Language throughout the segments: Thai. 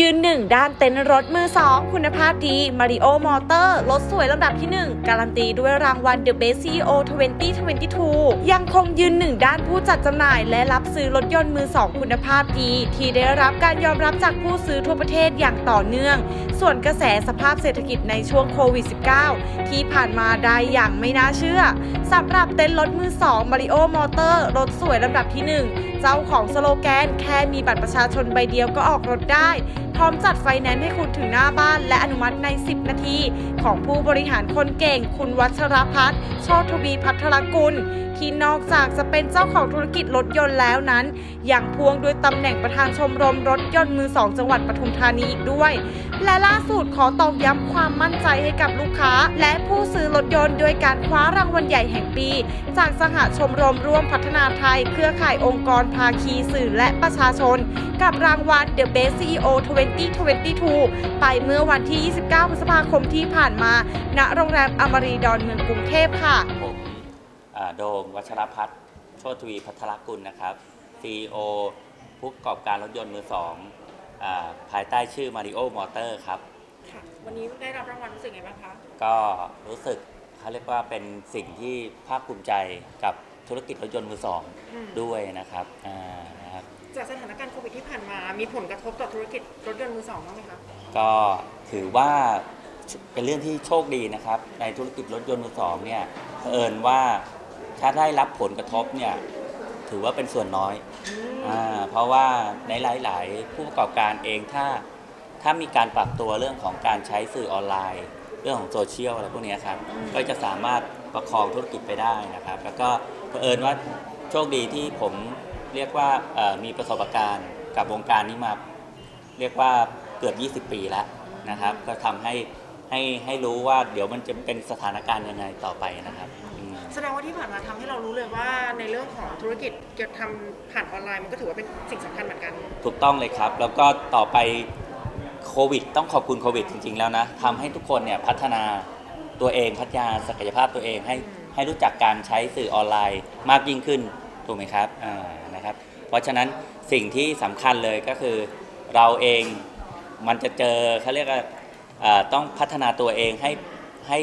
ยืนหนึ่งด้านเต็นท์รถมือ2คุณภาพดี Mario Motor รถสวยลำดับที่ 1 การันตีด้วยรางวัล The Best CEO 2022 ยังคงยืนหนึ่งด้านผู้จัดจำหน่าย และรับซื้อรถยนต์มือ2คุณภาพดี ที่ได้รับการยอมรับจากผู้ซื้อทั่วประเทศอย่างต่อเนื่อง ส่วนกระแสสภาพเศรษฐกิจในช่วงโควิด -19 ที่ผ่านมาได้อย่างไม่น่าเชื่อ สำหรับเต็นท์รถมือ2 Mario Motor รถสวยลำดับที่ 1 เจ้าของสโลแกน แค่มีบัตรประชาชนใบเดียวก็ออกรถได้ ร้อมจัดไฟแนนซ์ให้คุณถึงหน้าบ้าน และอนุมัติใน 10 นาที ของผู้บริหารคนเก่ง คุณวัชรพัฒน์ชตทวีพัทรกุล ที่นอกจากจะเป็นเจ้าของธุรกิจรถยนต์แล้วนั้น ยังพ่วงด้วยตำแหน่งประธานชมรมรถยนต์มือสองจังหวัดปทุมธานีอีกด้วย และล่าสุดขอตอกย้ำความมั่นใจให้กับลูกค้า และผู้ซื้อรถยนต์ด้วยการคว้ารางวัลใหญ่แห่งปี จากสหชมรมร่วมพัฒนาไทย เครือข่ายองค์กรภาคีสื่อและประชาชน กับรางวัล The Best CEO 2022 ไปเมื่อวันที่ 29 พฤษภาคมที่ผ่านมา ณ โรงแรมอมรีดอนเมืองกรุงเทพค่ะ ผมอ่าโดมวัชรพัฒน์โชติทวีพัทรกุลนะครับ CEO ผู้ประกอบการรถยนต์มือสองอาภายใต้ชื่อ Mario Motor ครับค่ะวันนี้ได้รับรางวัลรู้สึกไงบ้างคะ ก็รู้สึกเขาเรียกว่าเป็นสิ่งที่ภาคภูมิใจกับธุรกิจรถยนต์มือสองอืมด้วยนะครับ มา มีผลกระทบต่อธุรกิจรถยนต์มือสองบ้างไหมคะ ก็ถือว่าเป็นเรื่องที่โชคดีนะครับ ในธุรกิจรถยนต์มือสองเนี่ยเผอิญว่าถ้าได้รับผลกระทบเนี่ยถือว่าเป็นส่วนน้อยอ่าเพราะว่าในหลาย ๆ ผู้ประกอบการเองถ้าถ้ามีการปรับตัวเรื่องของการใช้สื่อออนไลน์ เรื่องของโซเชียลอะไรพวกเนี้ยครับก็จะสามารถประคองธุรกิจไปได้นะครับ แล้วก็เผอิญว่าโชคดีที่ผมเรียกว่าเอ่อมีประสบการณ์ กับวงการนี้มาเรียกว่าเกือบ 20 ปีแล้วนะครับ ก็ทำให้ให้ให้รู้ว่าเดี๋ยวมันจะเป็นสถานการณ์ยังไงต่อไปนะครับอืม แสดงว่าที่ผ่านมาทำให้เรารู้เลยว่าในเรื่องของธุรกิจเกี่ยวกับทำผ่านออนไลน์มันก็ถือว่าเป็นสิ่งสำคัญเหมือนกัน ถูกต้องเลยครับ แล้วก็ต่อไปโควิด ต้องขอบคุณโควิดจริง ๆ แล้วนะทำให้ทุกคนเนี่ยพัฒนาตัวเองพัฒนาศักยภาพตัวเองให้อืมให้รู้จักการใช้สื่อออนไลน์มากยิ่งขึ้น ถูกไหมครับอ่านะครับ เพราะฉะนั้นสิ่งที่สำคัญเลยก็คือเราเองมันจะเจอเขาเรียกว่าอ่าต้องพัฒนาตัวเองให้ให้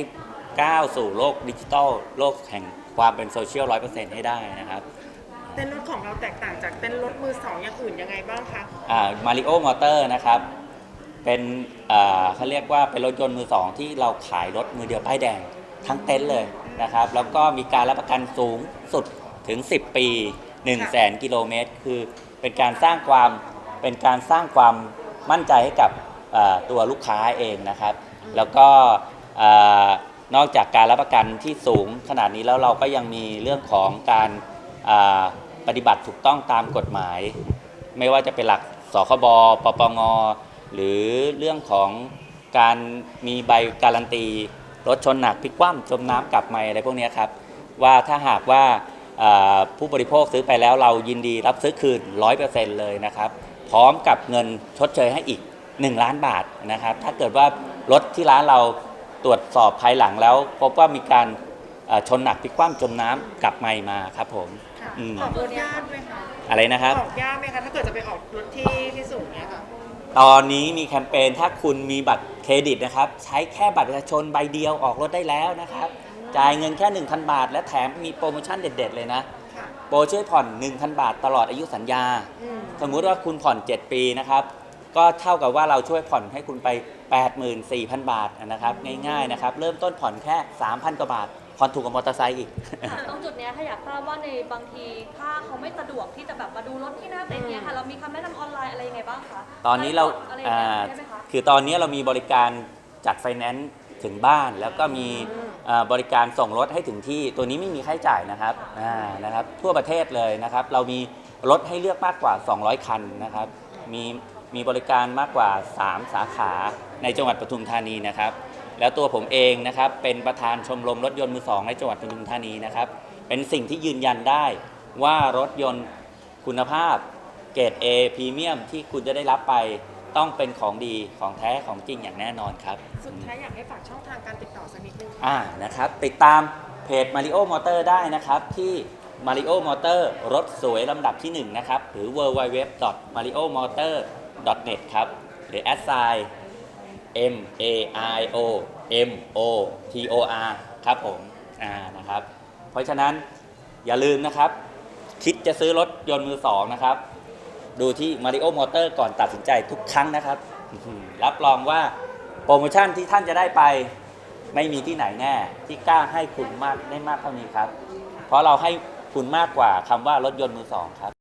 ก้าวสู่โลกดิจิทัลโลกแห่งความเป็นโซเชียลร้อยเปอร์เซ็นต์ให้ได้นะครับ เต้นรถของเราแตกต่างจากเต้นรถมือสองอย่างอื่นยังไงบ้างคะมาริโอมอเตอร์นะครับ เป็นอ่าเขาเรียกว่าเป็นรถยนต์มือสองที่เราขายรถมือเดียวป้ายแดงทั้งเต็นท์เลยนะครับ แล้วก็มีการรับประกันสูงสุดถึง 10 ปี 1 0 0 0 0แสนกิโลเมตร คือเป็นการสร้างความเป็นการสร้างความมั่นใจให้กับอ่าตัวลูกค้าเองนะครับ แล้วก็อ่านอกจากการรับประกันที่สูงขนาดนี้แล้วเราก็ยังมีเรื่องของการอ่าปฏิบัติถูกต้องตามกฎหมาย ไม่ว่าจะเป็นหลักสคบปปง หรือเรื่องของการมีใบการันตีรถชนหนักพลิกคว่ำจมน้ำกลับมาอะไรพวกเนี้ยครับ ว่าถ้าหากว่าอ่า ผู้บริโภคซื้อไปแล้วเรายินดีรับซื้อคืน 100%เลยนะครับ พร้อมกับเงินชดเชยให้อีก 1 ล้านบาทนะครับ ถ้าเกิดว่ารถที่ร้านเราตรวจสอบภายหลังแล้ว พบว่ามีการอ่าชนหนักพลิกคว่ำจมน้ำกลับมามาครับผมค่ะอืมออกรถยากไหมคะอะไรนะครับ ออกยากไหมคะถ้าเกิดจะไปออกรถที่ที่สูงเนี่ยค่ะ ตอนนี้มีแคมเปญถ้าคุณมีบัตรเครดิตนะครับ ใช้แค่บัตรประชาชนใบเดียวออกรถได้แล้วนะครับ จ่ายเงินแค่ 1,000 บาท และแถมมีโปรโมชั่นเด็ด ๆ เลยนะ ค่ะโปรช่วยผ่อน 1,000 บาทตลอดอายุสัญญา อืมสมมุติว่าคุณผ่อน 7 ปีนะครับ ก็เท่ากับว่าเราช่วยผ่อนให้คุณไป 84,000 บาทนะครับ ง่ายๆนะครับ เริ่มต้นผ่อนแค่ 3,000 กว่าบาท ผ่อนถูกกว่ามอเตอร์ไซค์อีก ค่ะตรงจุดเนี้ยถ้าอยากทราบว่าในบางทีถ้าเขาไม่สะดวกที่จะแบบมาดูรถที่หน้าเต็นท์เนี้ยค่ะเรามีคำแนะนำออนไลน์อะไรยังไงบ้างคะตอนนี้เราอะไรอย่างอ่าเงี้ยได้ไหมคะ คือตอนนี้เรามีบริการจัดไฟแนนซ์ถึงบ้าน แล้วก็มีอ่า บริการส่งรถให้ถึงที่ตัวนี้ไม่มีค่าใช้จ่ายนะครับอ่านะครับ ทั่วประเทศเลยนะครับ เรามีรถให้เลือกมากกว่า 200 คันนะครับ มีมีบริการมากกว่า 3 สาขาในจังหวัดปทุมธานีนะครับ แล้วตัวผมเองนะครับเป็นประธานชมรมรถยนต์มือสองในจังหวัดปทุมธานีนะครับ เป็นสิ่งที่ยืนยันได้ว่ารถยนต์คุณภาพเกรด A พรีเมียมที่คุณจะได้รับไป ต้องเป็นของดีของแท้ของจริงอย่างแน่นอนครับ สุดท้ายอยากให้ฝากช่องทางการติดต่อสักนิดนึงค่ะอ่านะครับ ติดตามเพจ Mario Motor ได้นะครับ ที่ Mario Motor รถสวยลำดับที่ 1 นะครับ หรือ www.mariomotor.net ครับ หรือแอดไซ M A R I O M O T O R ครับผมอ่านะครับ เพราะฉะนั้นอย่าลืมนะครับ คิดจะซื้อรถยนต์มือสองนะครับ ดูที่ Mario Motor ก่อนตัดสินใจทุกครั้งนะครับ รับรองว่าโปรโมชั่นที่ท่านจะได้ไปไม่มีที่ไหนแน่ ที่กล้าให้คุณมากได้มากเท่านี้ครับ เพราะเราให้คุณมากกว่าคำว่ารถยนต์มือสองครับ